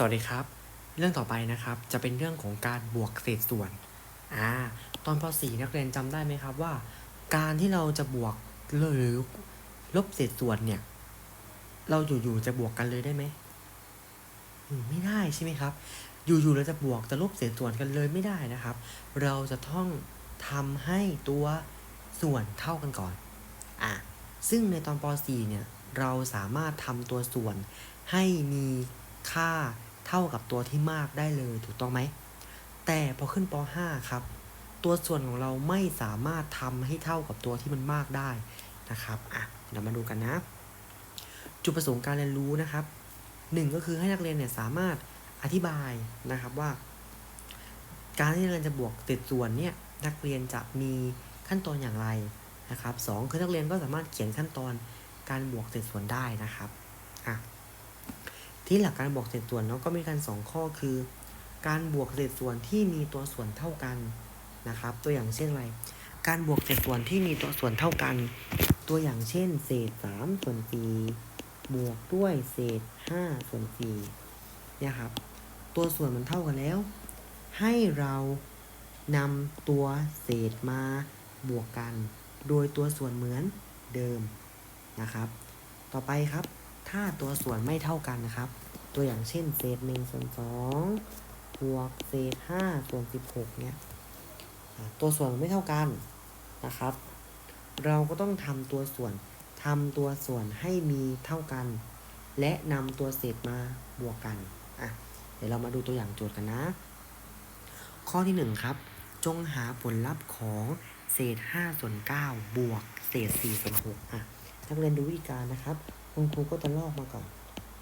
สวัสดีครับ เรื่องต่อไปนะครับจะเป็นเรื่องของการบวกเศษส่วนอ่าตอนป .4 นักเรียนจำได้ไหมครับว่า การที่เราจะบวกหรือลบเศษส่วนเนี่ย เราอยู่ๆจะบวกกันเลยได้ไหมไม่ได้ใช่ไหมครับ อยู่ๆเราจะบวกจะลบเศษส่วนกันเลยไม่ได้นะครับ เราจะต้องทำให้ตัวส่วนเท่ากันก่อนอะซึ่งในตอนป .4 เนี่ยเราสามารถทำตัวส่วนให้มีค่า เท่ากับตัวที่มากได้เลยถูกต้องไหม แต่พอขึ้นป .5 ครับ ตัวส่วนของเราไม่สามารถทำให้เท่ากับตัวที่มันมากได้นะครับอะเดี๋ยวมาดูกันนะ จุดประสงค์การเรียนรู้นะครับหนึ่งก็คือให้นักเรียนเนี่ยสามารถอธิบายนะครับว่า การที่นักเรียนจะบวกเศษส่วนเนี่ยนักเรียนจะมีขั้นตอนอย่างไรนะครับสองคือนักเรียนก็สามารถเขียนขั้นตอนการบวกเศษส่วนได้นะครับอะ ที่หลักการบวกเศษส่วนเนาะก็มีการสองข้อคือ การบวกเศษส่วนที่มีตัวส่วนเท่ากันนะครับ ตัวอย่างเช่นอะไร การบวกเศษส่วนที่มีตัวส่วนเท่ากัน ตัวอย่างเช่น เศษ3ส่วน4บวกด้วยเศษ5ส่วน4เนี่ยครับ ตัวส่วนมันเท่ากันแล้ว ให้เรานำตัวเศษมาบวกกัน โดยตัวส่วนเหมือนเดิมนะครับ ต่อไปครับ ถ้าตัวส่วนไม่เท่ากันนะครับ ตัวอย่างเช่นเศษ1ส่วน2บวกเศษ5ส่วน16เนี่ยตัวส่วนไม่เท่ากันนะครับ เราก็ต้องทำตัวส่วนทำตัวส่วนให้มีเท่ากัน และนำตัวเศษมาบวกกันอะเดี๋ยวเรามาดูตัวอย่างโจทย์กันนะ ข้อที่ 1 ครับ จงหาผลลัพธ์ของเศษ5ส่วน9บวกเศษ4ส่วน6อะนักเรียนดูวิธีการนะครับ คุณครูก็จะลอกมาก่อน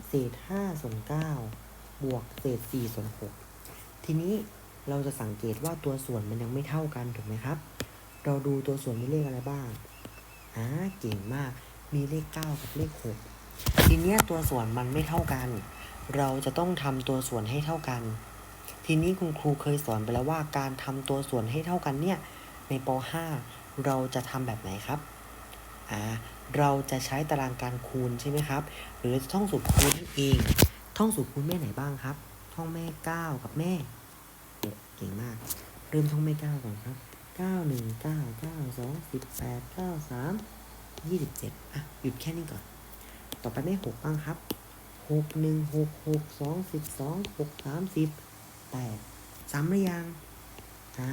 เศษ5ส่วน9บวกเศษ4ส่วน6ทีนี้เราจะสังเกตว่าตัวส่วนมันยังไม่เท่ากันถูกไหมครับ เราดูตัวส่วนมีเลขอะไรบ้างอ่าเก่งมากมีเลข9กับเลข6ทีเนี้ยตัวส่วนมันไม่เท่ากัน เราจะต้องทำตัวส่วนให้เท่ากัน ทีนี้คุณครูเคยสอนไปแล้วว่าการทำตัวส่วนให้เท่ากันเนี่ยในป .5 เราจะทำแบบไหนครับอ่า เราจะใช้ตารางการคูณใช่ไหมครับ หรือท่องสูตรคูณนั่นเอง ท่องสูตรคูณแม่ไหนบ้างครับ ท่องแม่ 9 กับแม่เกเก่งมาก เริ่มท่องแม่ 9 ก่อนครับ9 1 9 9 2 18 9 3 27 อะ หยุดแค่นี้ก่อน ต่อไปแม่ 6 บ้างครับ 6 1 6 6 2 12 6 3 10 8ซ้ำหรือยังอ่า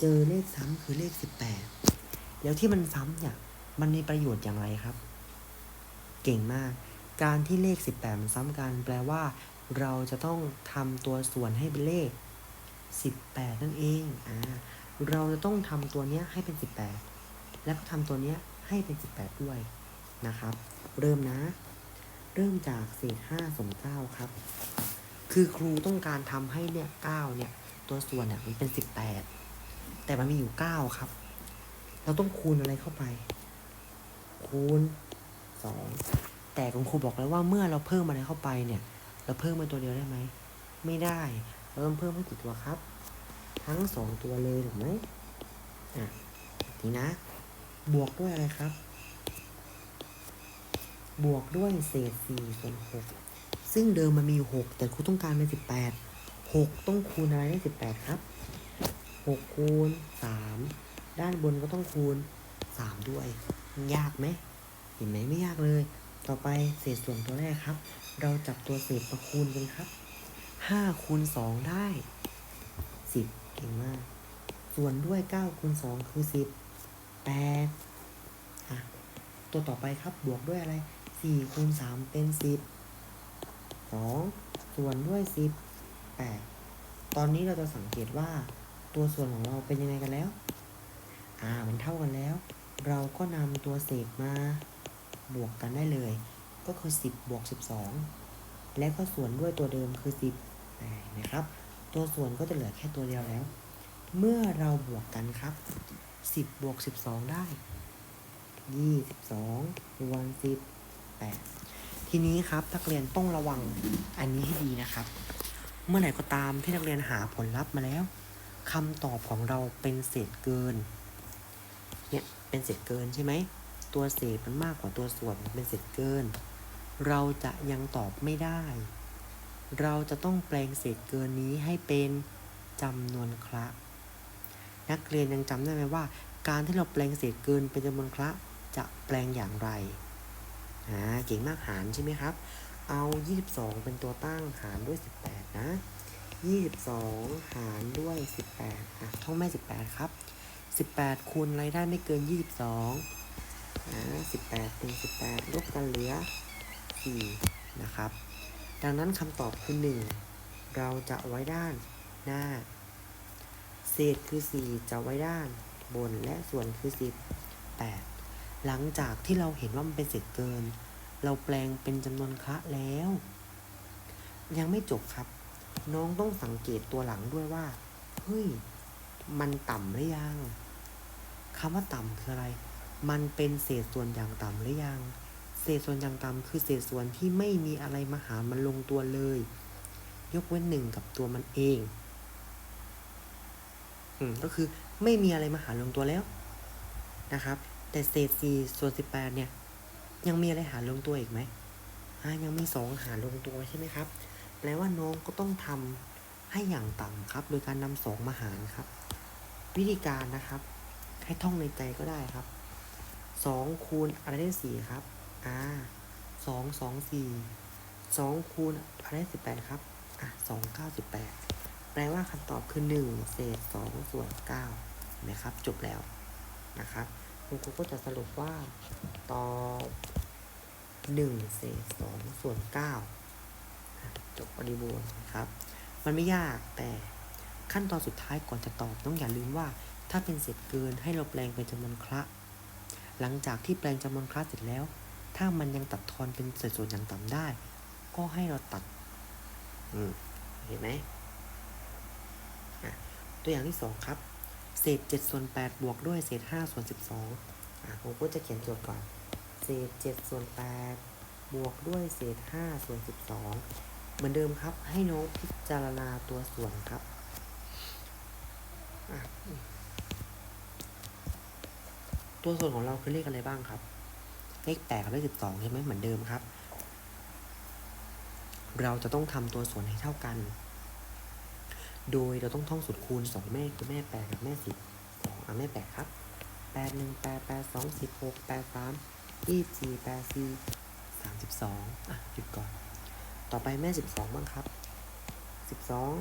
เจอเลขซ้ำคือเลข 18 แล้วที่มันซ้ำเนี่ย มันมีประโยชน์อย่างไรครับ เก่งมาก การที่เลข 18 มันซ้ำกัน แปลว่า เราจะต้องทำตัวส่วนให้เป็นเลข 18 นั่นเองอ่าเราจะต้องทำตัวเนี้ยให้เป็น 18 แล้วก็ทำตัวเนี้ยให้เป็น 18 ด้วยนะครับ เริ่มนะ เริ่มจากเศษ5ส่วน9ครับ คือครูต้องการทำให้เนี่ย9เนี่ย ตัวส่วนเนี่ยมันเป็น 18 แต่มันมีอยู่ 9 ครับ เราต้องคูณอะไรเข้าไป คูณ2แต่คุณครูบอกแล้วว่าเมื่อเราเพิ่มอะไรเข้าไปเนี่ย เราเพิ่มมาตัวเดียวได้ไหม ไม่ได้ เราต้องเพิ่มให้กี่ตัวครับ ทั้งสองตัวเลยถูกไหมอะทีนะ บวกด้วยอะไรครับ บวกด้วยเศษ4ส่วน6ซึ่งเดิมมันมีอยู่6แต่ครูต้องการเป็น18 6ต้องคูณอะไรได้18ครับ6คูณ3ด้านบนก็ต้องคูณ3ด้วย ยากไหมเห็นไหมไม่ยากเลย ต่อไปเศษส่วนตัวแรกครับ เราจับตัวเศษมาคูณกันครับ5คูณ2ได้10เก่งมาก ส่วนด้วย9คูณ2คือ10 8อะตัวต่อไปครับบวกด้วยอะไร4คูณ3เป็น10 2ส่วนด้วย10 8ตอนนี้เราจะสังเกตว่าตัวส่วนของเราเป็นยังไงกันแล้ว อ่า มันเท่ากันแล้ว เราก็นำตัวเศษมาบวกกันได้เลย ก็คือ 10 บวก 12 แล้วก็ส่วนด้วยตัวเดิมคือ 10นะครับ ตัวส่วนก็จะเหลือแค่ตัวเดียวแล้ว เมื่อเราบวกกันครับ 10 บวก 12 ได้ 22ส่วน18 ทีนี้ครับนักเรียนต้องระวังอันนี้ให้ดีนะครับ เมื่อไหร่ก็ตามที่นักเรียนหาผลลัพธ์มาแล้วคำตอบของเราเป็นเศษเกินเนี่ย เป็นเศษเกินใช่ไหม ตัวเศษมันมากกว่าตัวส่วนมันเป็นเศษเกิน เราจะยังตอบไม่ได้ เราจะต้องแปลงเศษเกินนี้ให้เป็นจำนวนคละนักเรียนยังจำได้ไหมว่า การที่เราแปลงเศษเกินเป็นจำนวนคละจะแปลงอย่างไรอ่าเก่งมากหารใช่ไหมครับ เอา 22 เป็นตัวตั้งหารด้วย 18 นะ 22 หารด้วย 18อะท่องแม่ 18 ครับ 18คูณอะไรได้ไม่เกิน 22อ่า18เป็น18ลบกันเหลือ4นะครับ ดังนั้นคำตอบคือ 1 เราจะไว้ด้านหน้า เศษคือ 4 จะไว้ด้านบนและส่วนคือ 18 หลังจากที่เราเห็นว่ามันเป็นเศษเกิน เราแปลงเป็นจำนวนคะแล้ว ยังไม่จบครับ น้องต้องสังเกตตัวหลังด้วยว่า เฮ้ย มันต่ำหรือยัง คำว่าต่ำคืออะไร มันเป็นเศษส่วนอย่างต่ำหรือยัง เศษส่วนอย่างต่ำคือเศษส่วนที่ไม่มีอะไรมาหารมันลงตัวเลย ยกเว้นหนึ่งกับตัวมันเองอืมก็คือไม่มีอะไรมาหารลงตัวแล้วนะครับ แต่เศษสี่ส่วนสิบแปดเนี่ย ยังมีอะไรหารลงตัวอีกไหมอ่ายังมีสองหารลงตัวใช่ไหมครับแปลว่าน้องก็ต้องทำให้อย่างต่ำครับ โดยการนำสองมาหารครับ วิธีการนะครับ ให้ท่องในใจก็ได้ครับสองคูณอะไรได้สี่ครับอ่าสองสองสี่สองคูณอะไรได้สิบแปดครับอะสองเก้าสิบแปดแปลว่าคำตอบคือหนึ่งเศษสองส่วนเก้านไหมครับ จบแล้วนะครับคุณครูก็จะสรุปว่าตอบหนึ่งเศษสองส่วนเก้าจบบริบูรณ์นะครับ มันไม่ยากแต่ขั้นตอนสุดท้ายก่อนจะตอบต้องอย่าลืมว่า ถ้าเป็นเศษเกินให้เราแปลงเป็นจำนวนคละ หลังจากที่แปลงจำนวนคละเสร็จแล้ว ถ้ามันยังตัดทอนเป็นเศษส่วนอย่างต่ำได้ ก็ให้เราตัด อืม เห็นไหมตัวอย่างที่สองครับ เศษ7ส่วน8บวกด้วยเศษ5ส่วน12อะผมก็จะเขียนโจทย์ก่อน เศษ7ส่วน8บวกด้วยเศษ5ส่วน12เหมือนเดิมครับ ให้น้ตพิจารณาตัวส่วนครับอะ ตัวส่วนของเราคือเลขอะไรบ้างครับ เลขแปดกับเลขสิบสองใช่ไหมเหมือนเดิมครับ เราจะต้องทำตัวส่วนให้เท่ากัน โดยเราต้องท่องสูตรคูณสองแม่คือแม่แปดกับแม่สิบสองอะแม่แปดครับแปดหนึ่งแปดแปดสองสิบหกแปดสามยี่สี่แปดสี่สามสิบสองอะหยุดก่อน ต่อไปแม่สิบสองบ้างครับสิบสอง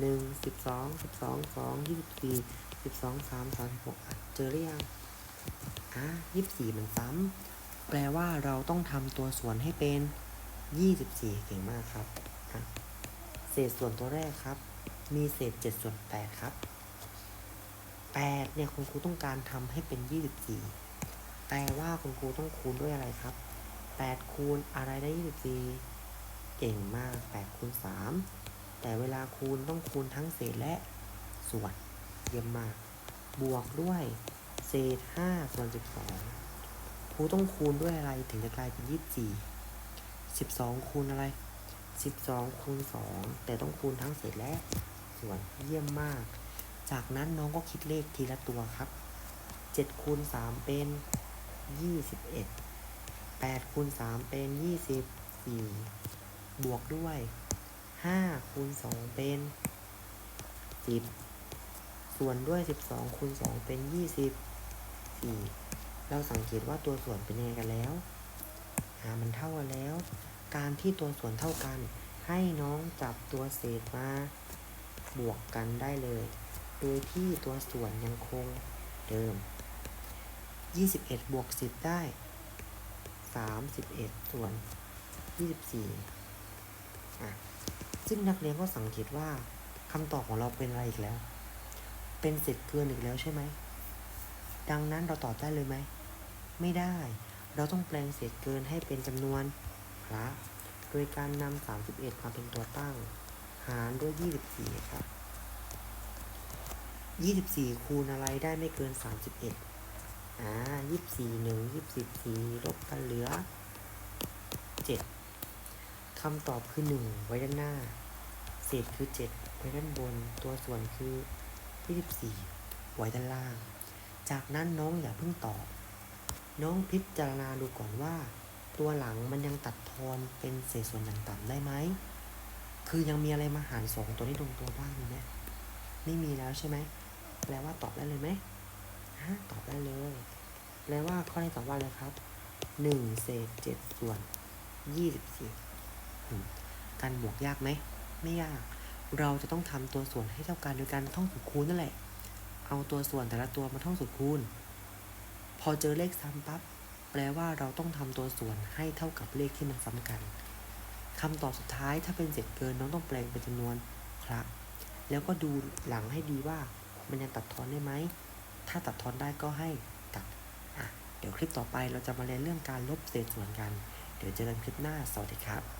หนึ่งสิบสองสิบสองสองยี่สิบสี่สิบสองสามสามสิบหกเจอหรือยัง อะยี่สิบสี่มันซ้ำแปลว่าเราต้องทำตัวส่วนให้เป็นยี่สิบสี่เก่งมากครับ เศษส่วนตัวแรกครับ มีเศษเจ็ดส่วนแปดครับแปดเนี่ยคุณครูต้องการทำให้เป็นยี่สิบสี่แปลว่าคุณครูต้องคูณด้วยอะไรครับแปดคูณอะไรได้ยี่สิบสี่เก่งมากแปดคูณสามแต่เวลาคูณต้องคูณทั้งเศษและส่วนเยี่ยมมาก บวกด้วย ห้าส่วนสิบสองครูต้องคูณด้วยอะไรถึงจะกลายเป็นยี่สิบสี่สิบสองคูณอะไรสิบสองคูณสองแต่ต้องคูณทั้งเศษและส่วนเยี่ยมมาก จากนั้นน้องก็คิดเลขทีละตัวครับเจ็ดคูณสามเป็นยี่สิบเอ็ดแปดคูณสามเป็นยี่สิบสี่บวกด้วยห้าคูณสองเป็นสิบส่วนด้วยสิบสองคูณสองเป็นยี่สิบ สี่เราสังเกตว่าตัวส่วนเป็นยังไงกันแล้วหามันเท่ากันแล้ว การที่ตัวส่วนเท่ากัน ให้น้องจับตัวเศษมาบวกกันได้เลย โดยที่ตัวส่วนยังคงเดิม 21 บวก 10 ได้ 31 ส่วน 24อะซึ่งนักเรียนก็สังเกตว่าคำตอบของเราเป็นอะไรอีกแล้ว เป็นเศษเกินอีกแล้วใช่ไหม ดังนั้นเราตอบได้เลยไหม ไม่ได้ เราต้องแปลงเศษเกินให้เป็นจำนวนคละโดยการนำ31มาเป็นตัวตั้ง หารด้วย 24 ครับ 24 คูณอะไรได้ไม่เกิน 31 อ่ายี่สิบสี่หนึ่งยี่สิบสี่ลบกันเหลือเจ็ดคำตอบคือหนึ่งไว้ด้านหน้า เศษคือเจ็ดไว้ด้านบน ตัวส่วนคือยี่สิบสี่ไว้ด้านล่าง จากนั้นน้องอย่าเพิ่งตอบ น้องพิจารณาดูก่อนว่า ตัวหลังมันยังตัดทอนเป็นเศษส่วนอย่างต่ำได้ไหม คือยังมีอะไรมาหารสองตัวนี้ลงตัวบ้างไหมไม่มีแล้วใช่ไหม แปลว่าตอบได้เลยไหมฮะตอบได้เลย แปลว่าข้อนี้ตอบว่าอะไรครับหนึ่งเศษเจ็ดส่วนยี่สิบสี่การบวกยากไหม ไม่ยาก เราจะต้องทำตัวส่วนให้เท่ากันโดยการท่องสูตรคูณนั่นแหละ เอาตัวส่วนแต่ละตัวมาท่องสูตรคูณ พอเจอเลขซ้ำปั๊บแปลว่าเราต้องทำตัวส่วนให้เท่ากับเลขที่มันซ้ำกันคำตอบสุดท้ายถ้าเป็นเศษเกินน้องต้องแปลงเป็นจำนวนครับ แล้วก็ดูหลังให้ดีว่ามันยังตัดทอนได้ไหม ถ้าตัดทอนได้ก็ให้ตัดอะเดี๋ยวคลิปต่อไปเราจะมาเรียนเรื่องการลบเศษส่วนกัน เดี๋ยวเจอกันคลิปหน้า สวัสดีครับ